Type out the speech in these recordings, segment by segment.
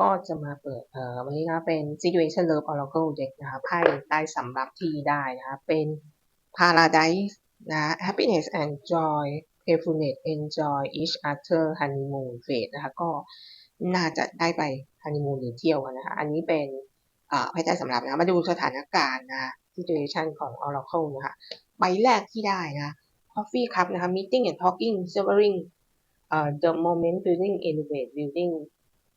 ก็จะมาเปิดเอ่อวันนี้นะเป็น Situation Love Oracle Deck นะคะไพ่ใต้สำหรับที่ได้นะคะเป็น Paradise นะ Happiness and Joy Playfulness Enjoy Each Other Honeymoon Phase นะคะก็น่าจะได้ไปฮันนีมูนหรือเที่ยวกันนะคะอันนี้เป็นอ่าไพ่ใต้สำหรับนะ มาดูสถานการณ์นะ Situation ของ Oracle นะคะใบแรกที่ได้นะ Coffee Cup นะคะ Meeting and Talking Severing เอ่อ The Moment Building Elevate Building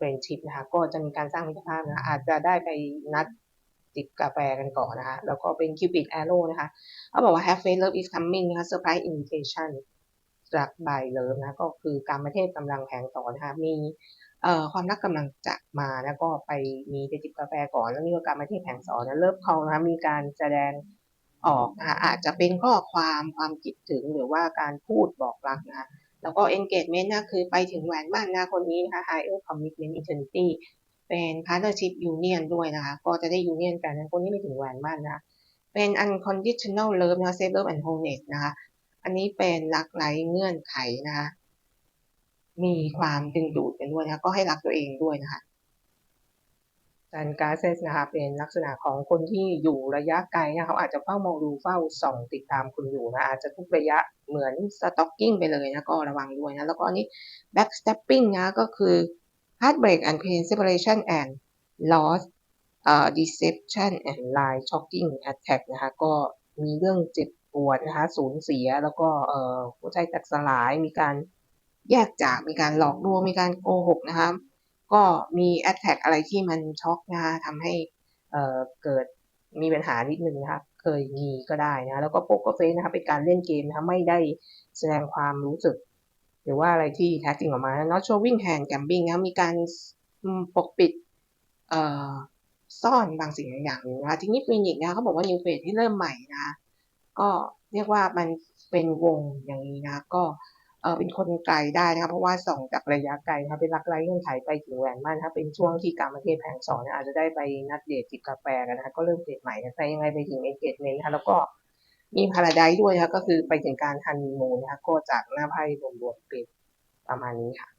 Friendship นะคะก็จะมีการสร้างมิตรภาพนะคะอาจจะได้ไปนัดจิบกาแฟกันก่อนนะคะแล้วก็เป็น Cupid Arrow นะคะเขาบอกว่า Have faith love is coming นะคะ Surprise invitation จาก by love นะก็คือการมาเทศกำลังแผงต่อนะคะมีเอ่อความรักกำลังจะมาแล้วก็ไปมีไปจิบกาแฟก่อน แล้วมีโอกาสมาเทศแผงสอนนะเลิฟคอลนะคะมีการแสดงออกนะคะอาจจะเป็นข้อความความคิดถึงหรือว่าการพูดบอกรักนะคะ แล้วก็ engagement นะคือไปถึงแหวนบ้านนะคนนี้นะคะ higher commitment eternity เป็น partnership union ด้วยนะคะ ก็จะได้ union กันนคนนี้ไม่ถึงแหวนบ้านนะ เป็น unconditional love นะ safe love and wholeness นะคะ อันนี้เป็นรักไร้เงื่อนไขนะคะ มีความดึงดูดกันด้วยนะคะก็ให้รักตัวเองด้วยนะคะ การกาเซสนะคะเป็นลักษณะของคนที่อยู่ระยะไกลนะคะเขาอาจจะเฝ้ามองดูเฝ้าส่องติดตามคุณอยู่นะอาจจะทุกระยะเหมือนสต็อกกิ้งไปเลยนะก็ระวังด้วยนะแล้วก็อันนี้ backstepping นะก็คือ heartbreak and pain separation and loss เอ่อ deception and lie shocking attack นะคะก็มีเรื่องเจ็บปวดนะคะสูญเสียแล้วก็เอ่อหัวใจแตกสลายมีการแยกจากมีการหลอกลวงมีการโกหกนะคะ ก็มีแอ t แทกอะไรที่มันช็อกนะคะทำให้เอ่อเกิดมีปัญหานิดนึงนะคะเคยมีก็ได้นะ แล้วก็โป๊กเกอร์เฟสนะคะเป็นการเล่นเกมนะคะไม่ได้แสดงความรู้สึก หรือว่าอะไรที่แท้จริงออกมา not showing hand gambling นะมีการปกปิดเอ่อซ่อนบางสิ่งบางอย่างนะทีนี้ฟินิกนะเขาบอกว่านิวเฟสที่เริ่มใหม่นะคะก็เรียกว่ามันเป็นวงอย่างนี้นะ ก็ เออเป็นคนไกลได้นะคะเพราะว่าส่องจากระยะไกลนะคะเป็นรักไร้เงื่อนไขไปถึงแหวนมั่นนะคะเป็นช่วงที่การมาเทศแผงสองเนี่ยอาจจะได้ไปนัดเดทจิบกาแฟกันนะคะก็เริ่มเดทใหม่นะแต่ยังไงไปถึงเอเกตเมนนะคะแล้วก็มีพาราไดด้วยนะคะก็คือไปถึงการฮันนีมูนนะคะก็จากหน้าไพ่รวมๆเป็นประมาณนี้ค่ะ